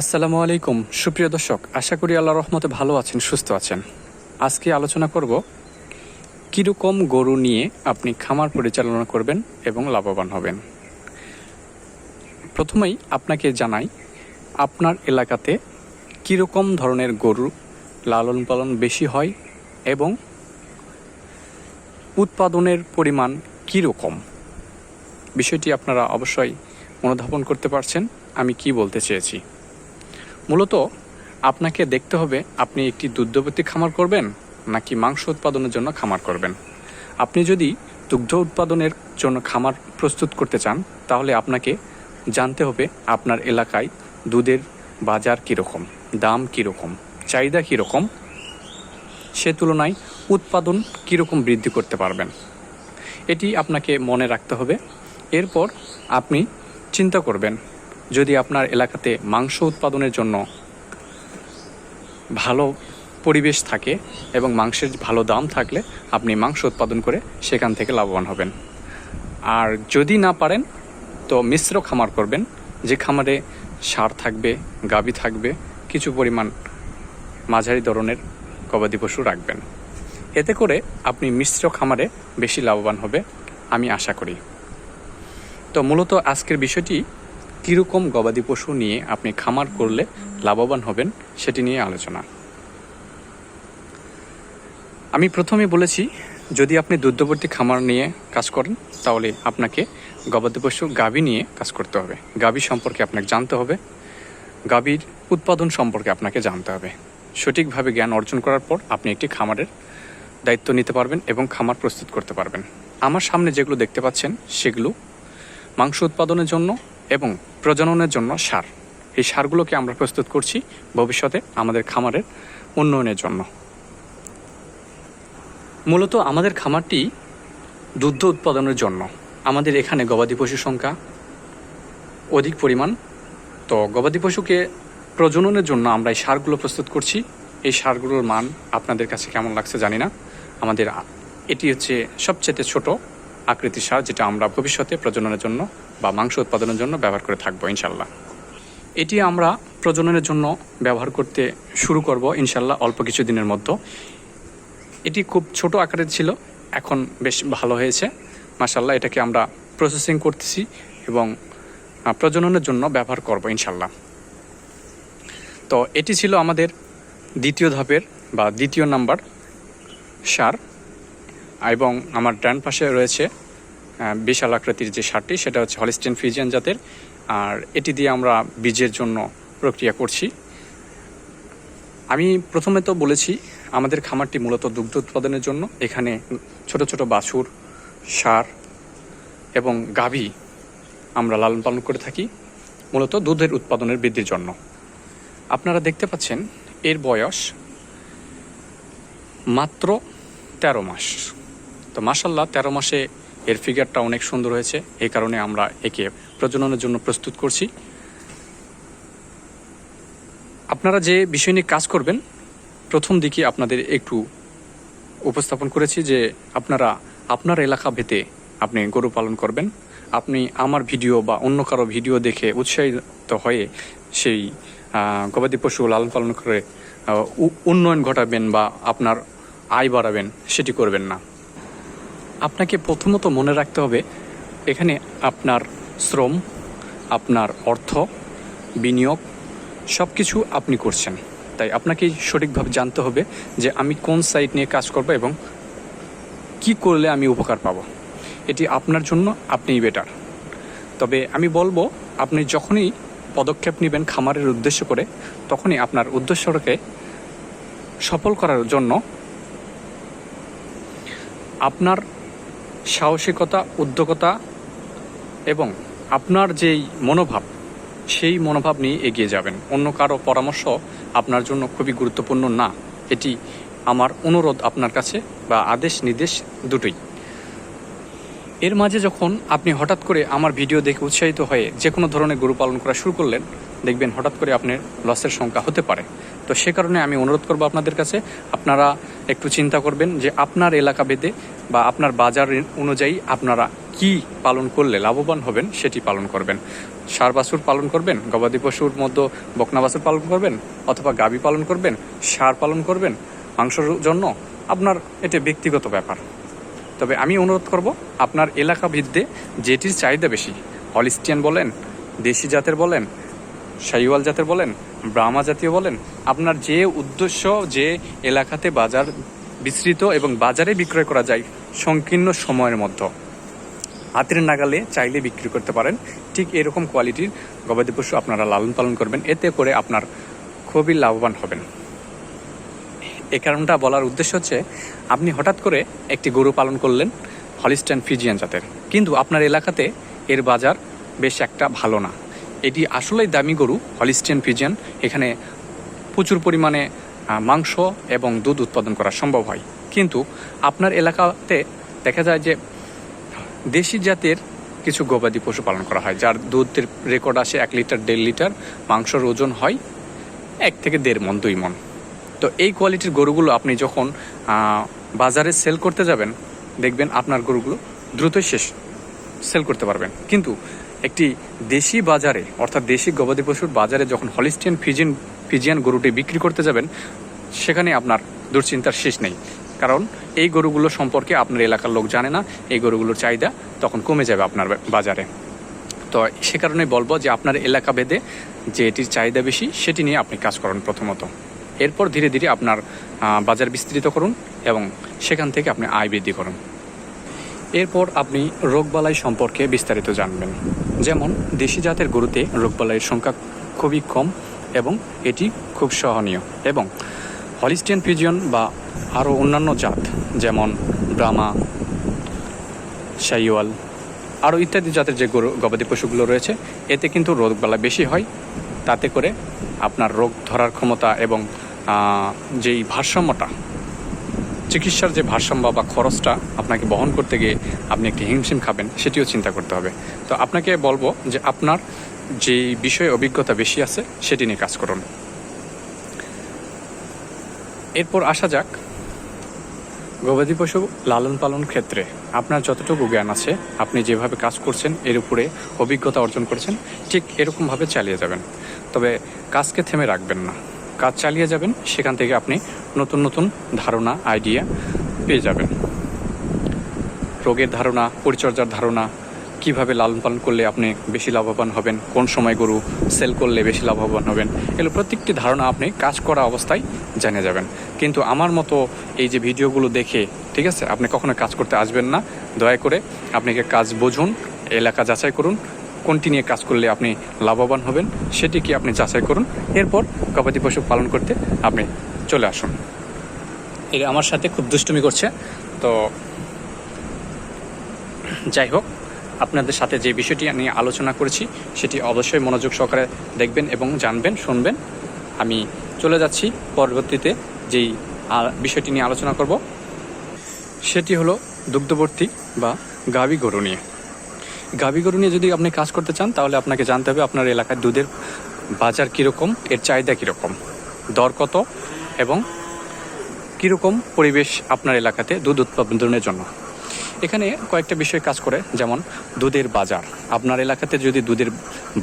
আসসালামু আলাইকুম, সুপ্রিয় দর্শক। আশা করি আল্লাহ রহমতে ভালো আছেন, সুস্থ আছেন। আজকে আলোচনা করব, কীরকম গরু নিয়ে আপনি খামার পরিচালনা করবেন এবং লাভবান হবেন। প্রথমেই আপনাকে জানাই, আপনার এলাকাতে কীরকম ধরনের গরু লালন পালন বেশি হয় এবং উৎপাদনের পরিমাণ কীরকম? বিষয়টি আপনারা অবশ্যই অনুধাবন করতে পারছেন, আমি কি বলতে চেয়েছি। মূলত আপনাকে দেখতে হবে আপনি একটি দুগ্ধবতী খামার করবেন নাকি মাংস উৎপাদনের জন্য খামার করবেন। আপনি যদি দুগ্ধ উৎপাদনের জন্য খামার প্রস্তুত করতে চান, তাহলে আপনাকে জানতে হবে আপনার এলাকায় দুধের বাজার কীরকম, দাম কীরকম, চাহিদা কীরকম, সে তুলনায় উৎপাদন কীরকম বৃদ্ধি করতে পারবেন। এটি আপনাকে মনে রাখতে হবে। এরপর আপনি চিন্তা করবেন যদি আপনার এলাকাতে মাংস উৎপাদনের জন্য ভালো পরিবেশ থাকে এবং মাংসের ভালো দাম থাকলে আপনি মাংস উৎপাদন করে সেখান থেকে লাভবান হবেন। আর যদি না পারেন, তো মিশ্র খামার করবেন, যে খামারে সার থাকবে, গাবি থাকবে, কিছু পরিমাণ মাঝারি ধরনের গবাদি পশু রাখবেন। এতে করে আপনি মিশ্র খামারে বেশি লাভবান হবে, আমি আশা করি। তো মূলত আজকের বিষয়টি কীরকম গবাদি পশু নিয়ে আপনি খামার করলে লাভবান হবেন সেটি নিয়ে আলোচনা। আমি প্রথমে বলেছি, যদি আপনি দুগ্ধবর্তী খামার নিয়ে কাজ করেন, তাহলে আপনাকে গবাদি পশু গাভী নিয়ে কাজ করতে হবে। গাভী সম্পর্কে আপনাকে জানতে হবে। গাভীর উৎপাদন সম্পর্কে আপনাকে জানতে হবে। সঠিকভাবে জ্ঞান অর্জন করার পর আপনি একটি খামারের দায়িত্ব নিতে পারবেন এবং খামার প্রস্তুত করতে পারবেন। আমার সামনে যেগুলো দেখতে পাচ্ছেন, সেগুলো মাংস উৎপাদনের জন্য এবং প্রজননের জন্য সার। এই সারগুলোকে আমরা প্রস্তুত করছি ভবিষ্যতে আমাদের খামারের উন্নয়নের জন্য। মূলত আমাদের খামারটি দুগ্ধ উৎপাদনের জন্য। আমাদের এখানে গবাদি পশুর সংখ্যা অধিক পরিমাণ। তো গবাদি পশুকে প্রজননের জন্য আমরা এই সারগুলো প্রস্তুত করছি। এই সারগুলোর মান আপনাদের কাছে কেমন লাগছে জানি না। আমাদের এটি হচ্ছে সবচেয়ে ছোট আকৃতির সার যেটা আমরা ভবিষ্যতে প্রজননের জন্য বা মাংস উৎপাদনের জন্য ব্যবহার করে থাকব ইনশাল্লাহ এটি আমরা প্রজননের জন্য ব্যবহার করতে শুরু করব ইনশাল্লাহ অল্প কিছু দিনের মধ্যে। এটি খুব ছোট আকারের ছিল, এখন বেশ ভালো হয়েছে। মাসাল্লাহ এটাকে আমরা প্রসেসিং করতেছি এবং প্রজননের জন্য ব্যবহার করব ইনশাল্লাহ তো এটি ছিল আমাদের দ্বিতীয় ধাপের বা দ্বিতীয় নাম্বার সার, এবং আমার ডান পাশে রয়েছে বিশাল আকৃতির যে সারটি, সেটা হচ্ছে হলিস্টেন ফিজিয়ান জাতের। আর এটি দিয়ে আমরা বীজের জন্য প্রক্রিয়া করছি। আমি প্রথমে তো বলেছি, আমাদের খামারটি মূলত দুগ্ধ উৎপাদনের জন্য। এখানে ছোট ছোট বাছুর, সার এবং গাভী আমরা লালন পালন করে থাকি, মূলত দুধের উৎপাদনের বৃদ্ধির জন্য। আপনারা দেখতে পাচ্ছেন, এর বয়স মাত্র তেরো মাস। তো মাসাল্লাহ তেরো মাসে এর ফিগারটা অনেক সুন্দর হয়েছে। এই কারণে আমরা একে প্রজননের জন্য প্রস্তুত করছি। আপনারা যে বিষয় নিয়ে কাজ করবেন, প্রথম দিকে আপনাদের একটু উপস্থাপন করেছি যে আপনারা আপনার এলাকা ভেতে আপনি গরু পালন করবেন। আপনি আমার ভিডিও বা অন্য কারও ভিডিও দেখে উৎসাহিত হয়ে সেই গবাদি পশু লালন পালন করে উন্নয়ন ঘটাবেন বা আপনার আয় বাড়াবেন, সেটি করবেন না। আপনাকে প্রথমত মনে রাখতে হবে, এখানে আপনার শ্রম, আপনার অর্থ, বিনিয়োগ সব কিছু আপনি করছেন। তাই আপনাকে সঠিকভাবে জানতে হবে যে আমি কোন সাইট নিয়ে কাজ করব এবং কি করলে আমি উপকার পাব। এটি আপনার জন্য, আপনিই বেটার তবে আমি বলব, আপনি যখনই পদক্ষেপ নেবেন খামারের উদ্দেশ্য করে, তখনই আপনার উদ্দেশ্যটাকে সফল করার জন্য আপনার সাহসিকতা উদ্যোগতা এবং আপনার যেই মনোভাব, সেই মনোভাব নিয়ে এগিয়ে যাবেন। অন্য কারও পরামর্শ আপনার জন্য খুবই গুরুত্বপূর্ণ না। এটি আমার অনুরোধ আপনার কাছে বা আদেশ নির্দেশ দুটোই। এর মাঝে যখন আপনি হঠাৎ করে আমার ভিডিও দেখে উৎসাহিত হয়ে যে কোনো ধরনের গরু পালন করা শুরু করলেন দেখবেন হঠাৎ করে আপনার লসের সংখ্যা হতে পারে। তো সে কারণে আমি অনুরোধ করব আপনাদের কাছে, আপনারা একটু চিন্তা করবেন যে আপনার এলাকা ভেদে বা আপনার বাজার অনুযায়ী আপনারা কি পালন করলে লাভবান হবেন সেটি পালন করবেন। সার বাছুর পালন করবেন, গবাদি পশুর মধ্যে বকনা বাছুর পালন করবেন, অথবা গাবি পালন করবেন, সার পালন করবেন, মাংসর জন্য আপনার এটা ব্যক্তিগত ব্যাপার। তবে আমি অনুরোধ করব, আপনার এলাকা ভিত্তে যেটির চাহিদা বেশি, হলিস্টিয়ান বলেন, দেশি জাতের বলেন শাইওয়াল জাতের বলেন, ব্রাহ্মা জাতীয় বলেন, আপনার যে উদ্দেশ্য যে এলাকাতে বাজার বিস্তৃত এবং বাজারে বিক্রয় করা যায় সংকীর্ণ সময়ের মধ্যে। হাতের নাগালে চাইলে বিক্রি করতে পারেন। ঠিক এরকম কোয়ালিটির গবাদি পশু আপনারা লালন পালন করবেন। এতে করে আপনার খুবই লাভবান হবেন। এই কারণটা বলার উদ্দেশ্য হচ্ছে, আপনি হঠাৎ করে একটি গরু পালন করলেন হলিস্টাইন ফিজিয়ান জাতের। কিন্তু আপনার এলাকাতে এর বাজার বেশ একটা ভালো না। এটি আসলেই দামি গরু হলিস্টিয়ান ফিজিয়ান এখানে প্রচুর পরিমাণে মাংস এবং দুধ উৎপাদন করা সম্ভব হয়। কিন্তু আপনার এলাকাতে দেখা যায় যে দেশি জাতের কিছু গবাদি পশু পালন করা হয়, যার দুধের রেকর্ড আসে এক লিটার, দেড় লিটার, মাংসর ওজন হয় এক থেকে দেড় মন, দুই মন। তো এই কোয়ালিটির গরুগুলো আপনি যখন বাজারে সেল করতে যাবেন, দেখবেন আপনার গরুগুলো দ্রুতই শেষ সেল করতে পারবেন। কিন্তু একটি দেশি বাজারে, অর্থাৎ দেশি গবাদি পশুর বাজারে যখন হলিস্টিয়ান ফিজিয়ান ফিজিয়ান গরুটি বিক্রি করতে যাবেন, সেখানে আপনার দুশ্চিন্তার শেষ নেই। কারণ এই গরুগুলো সম্পর্কে আপনার এলাকার লোক জানে না, এই গরুগুলোর চাহিদা তখন কমে যাবে আপনার বাজারে। তো সে কারণে বলব যে আপনার এলাকা ভেদে যে এটির চাহিদা বেশি, সেটি নিয়ে আপনি কাজ করুন প্রথমত। এরপর ধীরে ধীরে আপনার বাজার বিস্তৃত করুন এবং সেখান থেকে আপনি আয় বৃদ্ধি করুন। এরপর আপনি রোগবালাই সম্পর্কে বিস্তারিত জানবেন। যেমন, দেশি জাতের গরুতে রোগবালাইয়ের সংখ্যা খুবই কম এবং এটি খুব সহনীয় এবং হলিস্টিয়ান ফিজিয়ন বা আরও অন্যান্য জাত, যেমন ব্রামা শাইওয়াল, আরও ইত্যাদি জাতের যে গরু, গবাদি পশুগুলো রয়েছে, এতে কিন্তু রোগবালা বেশি হয়। তাতে করে আপনার রোগ ধরার ক্ষমতা এবং যেই ভারসাম্যটা চিকিৎসার যে ভারসাম্য বা খরচটা আপনাকে বহন করতে গিয়ে আপনি একটি হিমশিম খাবেন, সেটিও চিন্তা করতে হবে। তো আপনাকে বলব যে আপনার যে বিষয়ে অভিজ্ঞতা বেশি আছে, সেটি নিয়ে কাজ করুন। এরপর আসা যাক গবাদি পশু লালন পালন ক্ষেত্রে। আপনার যতটুকু জ্ঞান আছে, আপনি যেভাবে কাজ করছেন, এর উপরে অভিজ্ঞতা অর্জন করছেন, ঠিক এরকমভাবে চালিয়ে যাবেন। তবে কাজকে থেমে রাখবেন না। কাজ চালিয়ে যাবেন, সেখান থেকে আপনি নতুন নতুন ধারণা আইডিয়া পেয়ে যাবেন। রোগের ধারণা, পরিচর্যার ধারণা, কীভাবে লালন পালন করলে আপনি বেশি লাভবান হবেন, কোন সময় গরু সেল করলে বেশি লাভবান হবেন, এগুলো প্রত্যেকটি ধারণা আপনি কাজ করা অবস্থায় জেনে যাবেন। কিন্তু আমার মতো এই যে ভিডিওগুলো দেখে, ঠিক আছে, আপনি কখনো কাজ করতে আসবেন না, দয়া করে আপনাকে কাজ বুঝুন, এলাকা যাচাই করুন কোনটি নিয়ে কাজ করলে আপনি লাভবান হবেন সেটি কি আপনি যাচাই করুন। এরপর গবাদি পশু পালন করতে আপনি চলে আসুন। এটা আমার সাথে খুব দুষ্টুমি করছে, তো যাই হোক, আপনাদের সাথে যে বিষয়টি নিয়ে আলোচনা করেছি, সেটি অবশ্যই মনোযোগ সহকারে দেখবেন এবং জানবেন, শুনবেন। আমি চলে যাচ্ছি, পরবর্তীতে যেই বিষয়টি নিয়ে আলোচনা করব, সেটি হলো দুগ্ধবর্তী বা গাভী গরু নিয়ে। গাভী গরু নিয়ে যদি আপনি কাজ করতে চান, তাহলে আপনাকে জানতে হবে আপনার এলাকায় দুধের বাজার কীরকম, এর চাহিদা কীরকম, দর কত এবং কীরকম পরিবেশ আপনার এলাকাতে দুধ উৎপাদনের জন্য। এখানে কয়েকটা বিষয় কাজ করে, যেমন দুধের বাজার। আপনার এলাকাতে যদি দুধের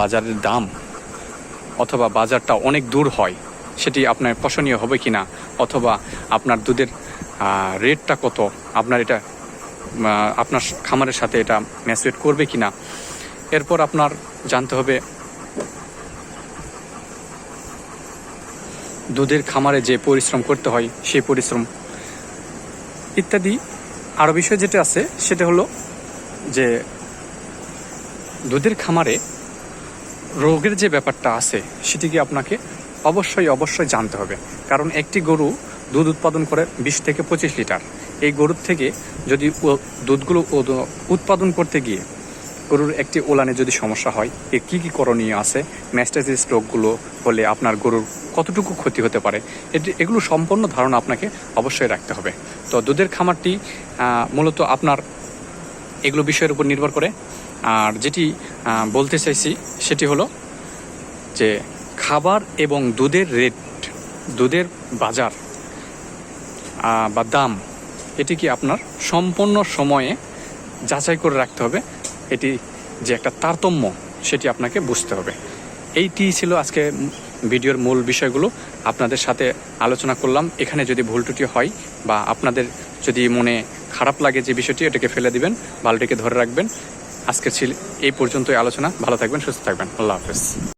বাজারের দাম অথবা বাজারটা অনেক দূর হয়, সেটি আপনার পছনীয় হবে কি না অথবা আপনার দুধের রেটটা কত, আপনার এটা আপনার খামারের সাথে এটা ম্যাচুয়েট করবে কি না এরপর আপনার জানতে হবে, দুধের খামারে যে পরিশ্রম করতে হয়, সেই পরিশ্রম। ইত্যাদি আরও বিষয় যেটা আছে, সেটা হলো যে দুধের খামারে রোগের যে ব্যাপারটা আছে, সেটিকে আপনাকে অবশ্যই অবশ্যই জানতে হবে। কারণ একটি গরু দুধ উৎপাদন করে বিশ থেকে পঁচিশ লিটার। এই গরুর থেকে যদি দুধগুলো উৎপাদন করতে গিয়ে গরুর একটি ওলানে যদি সমস্যা হয় এর কী কী করণীয় আছে? ম্যাস্টাইসিস রোগগুলো হলে আপনার গরুর কতটুকু ক্ষতি হতে পারে? এটি, এগুলো সম্পূর্ণ ধারণা আপনাকে অবশ্যই রাখতে হবে। তো দুধের খামারটি মূলত আপনার এগুলো বিষয়ের উপর নির্ভর করে। আর যেটি বলতে চাইছি সেটি হলো যে খাবার এবং দুধের রেট, দুধের বাজার বা দাম এটি কি আপনার সম্পূর্ণ সময়ে যাচাই করে রাখতে হবে? এটি যে একটা তারতম্য, সেটি আপনাকে বুঝতে হবে। এইটি ছিল আজকে ভিডিওর মূল বিষয়গুলো। আপনাদের সাথে আলোচনা করলাম। এখানে যদি ভুল ত্রুটি হয় বা আপনাদের যদি মনে খারাপ লাগে যে বিষয়টি, এটাকে ফেলে দিবেন, বালটিকে ধরে রাখবেন। আজকে ছিল এই পর্যন্তই আলোচনা। ভালো থাকবেন, সুস্থ থাকবেন। আল্লাহ হাফেজ।